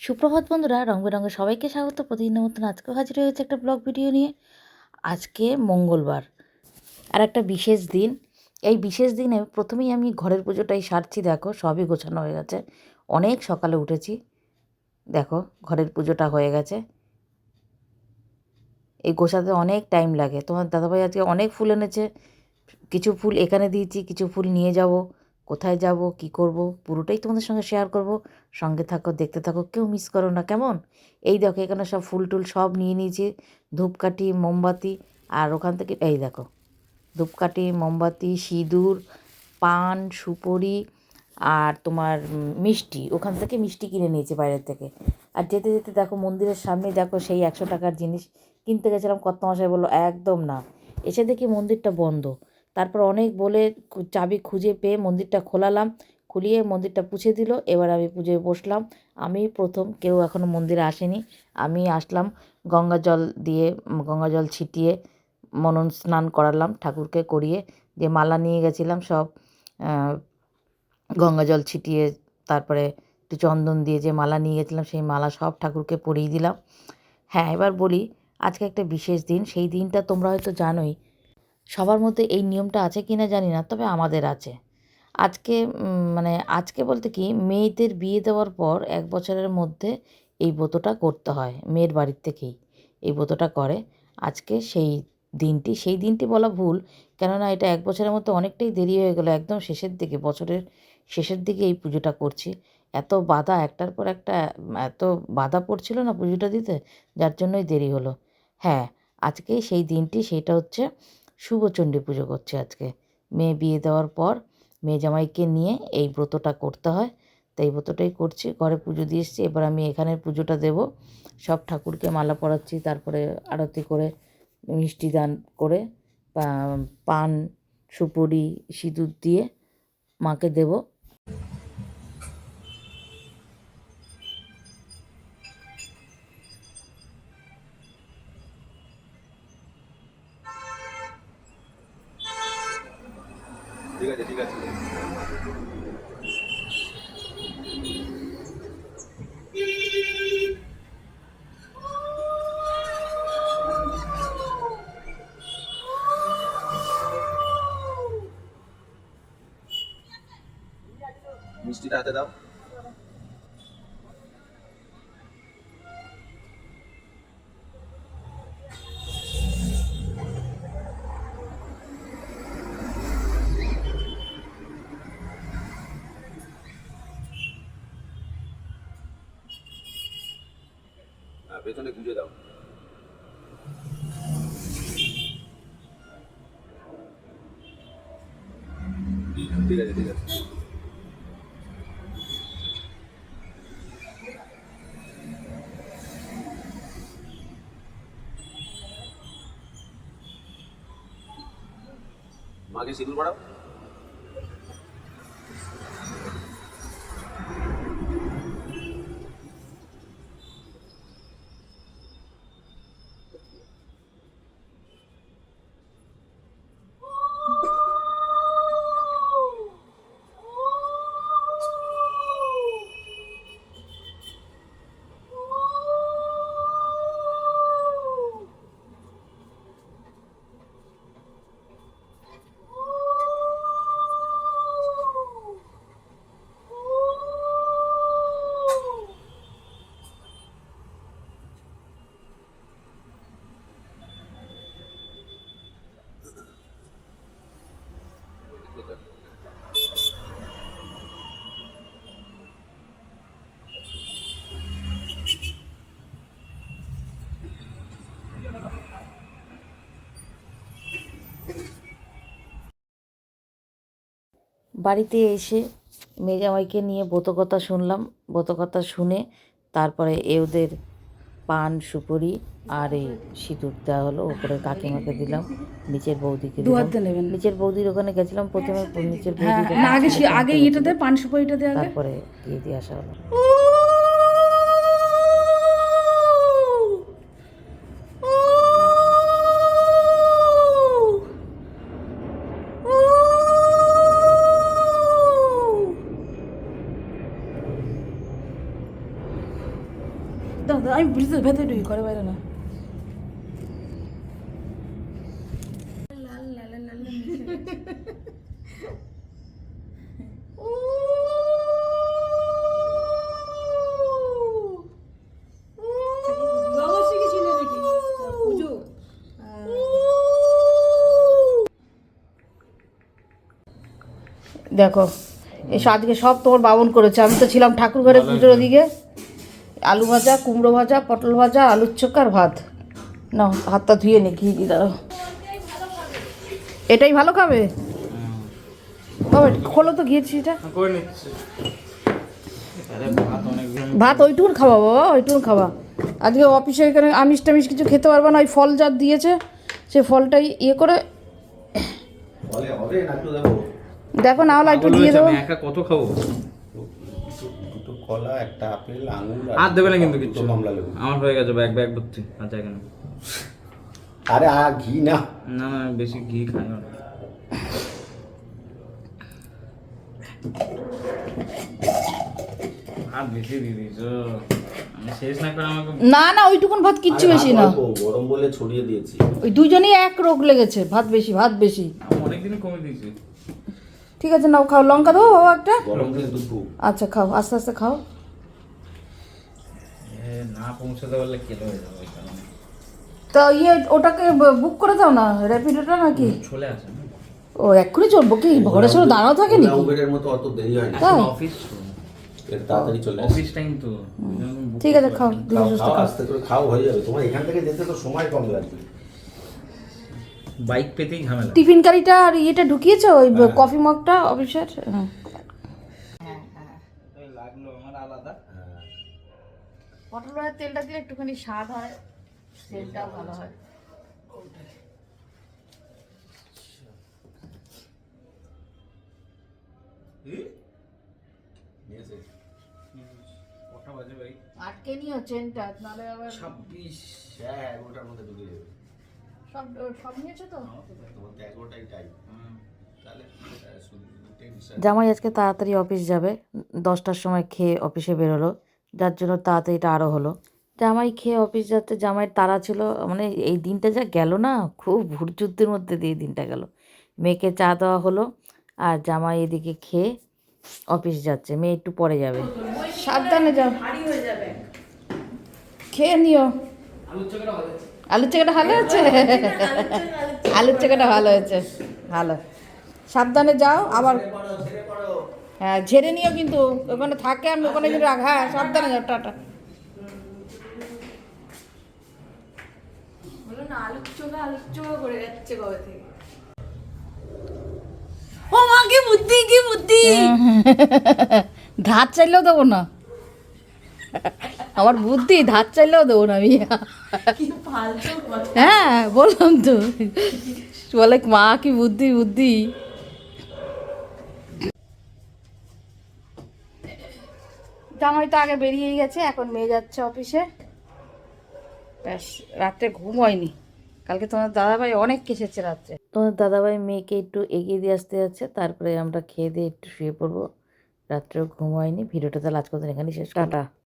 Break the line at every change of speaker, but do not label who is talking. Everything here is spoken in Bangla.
সুপ্রভাত বন্ধুরা রং বেরঙে সবাইকে স্বাগত। প্রতিদিনের মতন আজকেও হাজির হয়েছে একটা ব্লগ ভিডিও নিয়ে। আজকে মঙ্গলবার। আর একটা বিশেষ দিন। এই বিশেষ দিনে প্রথমেই আমি ঘরের পুজোটাই সারছি, দেখো, সবই গোছানো হয়ে গেছে। অনেক সকালে উঠেছি। দেখো, ঘরের পুজোটা হয়ে গেছে। এই গোছাতে অনেক টাইম লাগে। তোমার দাদাভাই আজকে অনেক ফুল এনেছে। কিছু ফুল এখানে দিয়েছি, কিছু ফুল নিয়ে যাব। কোথায় যাব, কি করব, পুরোটাই তোমাদের সঙ্গে শেয়ার করব। সঙ্গে থাকো, দেখতে থাকো, কেউ মিস করো না, কেমন? এই দেখো, এখানে সব ফুল টুল সব নিয়ে নিয়েছি, ধূপকাঠি, মোমবাতি, আর ওখান থেকে, এই দেখো, ধূপকাঠি, মোমবাতি, সিঁদুর, পান, সুপরি, আর তোমার মিষ্টি, ওখান থেকে মিষ্টি কিনে নিয়েছি বাইরের থেকে। আর যেতে যেতে দেখো, মন্দিরের সামনে দেখো, সেই একশো টাকার জিনিস কিনতে গেছিলাম কত মশাই বলল, একদম না। এসে দেখি মন্দিরটা বন্ধ। তারপর অনেক বলে চাবি খুঁজে পেয়ে মন্দিরটা খোলালাম, খুলিয়ে মন্দিরটা পুছে দিল, এবার আমি পুজোয় বসলাম। আমি প্রথম কেউ এখনও মন্দিরে আসেনি। আমি আসলাম, গঙ্গা জল দিয়ে গঙ্গা জল ছিটিয়ে মনন স্নান করালাম ঠাকুরকে করিয়ে যে মালা নিয়ে গেছিলাম সব গঙ্গা জল ছিটিয়ে, তারপরে একটু চন্দন দিয়ে যে মালা নিয়ে গেছিলাম সেই মালা সব ঠাকুরকে পরিয়ে দিলাম। হ্যাঁ এবার বলি, আজকে একটা বিশেষ দিন, সেই দিনটা তোমরা হয়তো জানোই সবার মধ্যে এই নিয়মটা আছে কি না জানি না, তবে আমাদের আছে। আজকে মানে আজকে বলতে কি, মেয়েদের বিয়ে দেওয়ার পর এক বছরের মধ্যে এই ব্রতটা করতে হয়, মেয়ের বাড়ির থেকেই এই ব্রতটা করে। আজকে সেই দিনটি সেই দিনটি বলা ভুল, কেননা এটা এক বছরের মধ্যে অনেকটাই দেরি হয়ে গেলো, একদম শেষের দিকে, বছরের শেষের দিকে এই পুজোটা করছি। এত বাধা, একটার পর একটা, এত বাধা পড়ছিল না পুজোটা দিতে, যার জন্যই দেরি হলো। হ্যাঁ আজকে সেই দিনটি, সেটা হচ্ছে শুভচণ্ডী পুজো করছে আজকে। মেয়ে বিয়ে দেওয়ার পর মেয়ে জামাইকে নিয়ে এই ব্রতটা করতে হয়। তাই ব্রতটাই করছি। ঘরে পুজো দিয়ে এসেছি। এবার আমি এখানের পুজোটা দেব। সব ঠাকুরকে মালা পরাচ্ছি, তারপরে আরতি করে, মিষ্টি দান করে পান, সুপুরি, সিঁদুর দিয়ে মাকে দেব।
মিষ্টিটা হাতে দাও পেছনে গুঁজে দাও ঠিক আছে ঠিক আছে মাকে সিঁদুর পড়াও
বাড়িতে এসে মেজামাইকে নিয়ে ব্রতকথা শুনলাম। ব্রতকথা শুনে তারপরে এ ওদের পান সুপুরি আর এই সিঁদুর দেওয়া হলো। ওপরে কাকিমাকে দিলাম নিচের বৌদিকে দিলাম। নিচের বৌদির ওখানে গেছিলাম প্রথমে নিচের
বৌদি
বৌদির
আগে আগে এটা দে পান সুপুরিটা দেওয়া
তারপরে দিয়ে দিয়ে আসা হলো।
আমি ব্রিজের ভেতরে ঢুকি ঘরে বাইরে না
দেখো এই আজকে সব তোমার বাবন করেছে। আমি তো ছিলাম ঠাকুর ঘরে পুজোর ওদিকে। আলু ভাজা কুমড়ো ভাজা পটল ভাজা আলুর চোখা আর ভাত। না হাতটা ধুয়ে নি ঘি দিয়ে দাঁড়াও। এটাই ভালো খাবে? বাবা খোলো তো এটা
করে নিচ্ছি। আরে ভাত
ওইটুকুন খাওয়া বাবা ওইটুকুন খাওয়া। আজকে অফিসে এখানে আমিষ টামিষ কিছু খেতে পারবে না ওই ফল যা দিয়েছে সে ফলটাই ইয়ে করে।
বলে হবে না একটু দেখো।
দেখো না হলে একটু দিয়ে দেবো।
একা কত খাব?
কলা একটা আপেল আঙুর
আর দেবে না কিন্তু কিছু।
মামলা লেবু।
আমার হয়ে গেছে ব্যাগ ব্যাগ ভর্তি। আচ্ছা কেন?
আরে আর ঘি না।
না না বেশি ঘি খাই না। আর বেশি দিয়ে দিয়েছ। না
না না ওইটুকুন ভাত কিচ্ছু বেশি না।
গরম বলে ছড়িয়ে দিয়েছি।
ওই দুজনেই এক রোগ লেগেছে ভাত বেশি ভাত বেশি।
অনেকদিন কমে দিয়েছি।
ঠিক আছে নাও খাও লঙ্কা দেবো বাবা একটা। আচ্ছা খাও আস্তে আস্তে খাও।
না পৌঁছাতে পারলে কেলো হয়ে যাবে
তা ইয়ে ওটাকে বুক করে দাও না র্যাপিডোটা নাকি?
চলে আসে
ও এক্ষুনি চলবো কি? ঘরে সরে দাঁড়াও থাকে নাকি?
উবেরের মতো অত দেরি হয় না।
তাই?
অফিস
তাড়াতাড়ি চলে
অফিস টাইম তো।
ঠিক আছে খাও।
আস্তে করে খাও হয়ে যাবে। তোমার এখান থেকে যেতে তো সময় কম লাগবে।
বাইক পেতেই ঝামেলা।
টিফিন কারিটা আর ইয়েটা ঢুকিয়েছো? ওই কফি মগটা অফিসের? হ্যাঁ।
লাগল আমার আলাদা।
পটলের তেলটা দিলে একটুখানি স্বাদ হয় তেলটাও ভালো হয়। আটকে নিও চেনটা নাহলে আবার
ছাব্বিশ হ্যাঁ এগারোটার মধ্যে ঢুকে যাবে।
সব সব নিয়েছো তো? জামাই আজকে তাড়াতাড়ি অফিস যাবে দশটার সময় খেয়ে অফিসে বেরোলো যার জন্য তাড়াতাড়িটা আরও হলো। জামাই খেয়ে অফিস যাচ্ছে জামাইয়ের তারা ছিল মানে এই দিনটা যা গেল না খুব ভুরযুদ্ধের মধ্যে দিয়ে দিনটা গেল। মেয়েকে চা দেওয়া হলো আর জামাই এদিকে খেয়ে অফিস যাচ্ছে মেয়ে একটু পরে যাবে। সাবধানে যাও। খেয়ে নিও। আলুর চাকাটা ভালো হয়েছে? আলুর চাকাটা ভালো হয়েছে। ভালো সাবধানে যাও আবার হ্যাঁ ঝেড়ে নিও কিন্তু। ওখানে থাকে আমি ওখানে কিন্তু রাখ। হ্যাঁ সাবধানে যাও টাটা।
ও মা কি বুদ্ধি কি বুদ্ধি!
ধার চাইলেও দেবো না। আমার বুদ্ধি ধার চাইলেও দেবো না আমি হ্যাঁ বললাম তো। বলে মা কি বুদ্ধি বুদ্ধি? জামাই তো আগে বেরিয়েই গেছে এখন মেয়ে যাচ্ছে অফিসে। ব্যাস রাত্রে ঘুম হয়নি। কালকে তোমার দাদাভাই অনেক কেসেছে রাত্রে। তোমার দাদাভাই মেয়েকে একটু এগিয়ে দিয়ে আসতে যাচ্ছে তারপরে আমরা খেয়ে দিয়ে একটু শুয়ে পড়ব। রাত্রেও ঘুম হয়নি ভিডিওটা তাহলে আজকে এখানেই শেষ টাটা।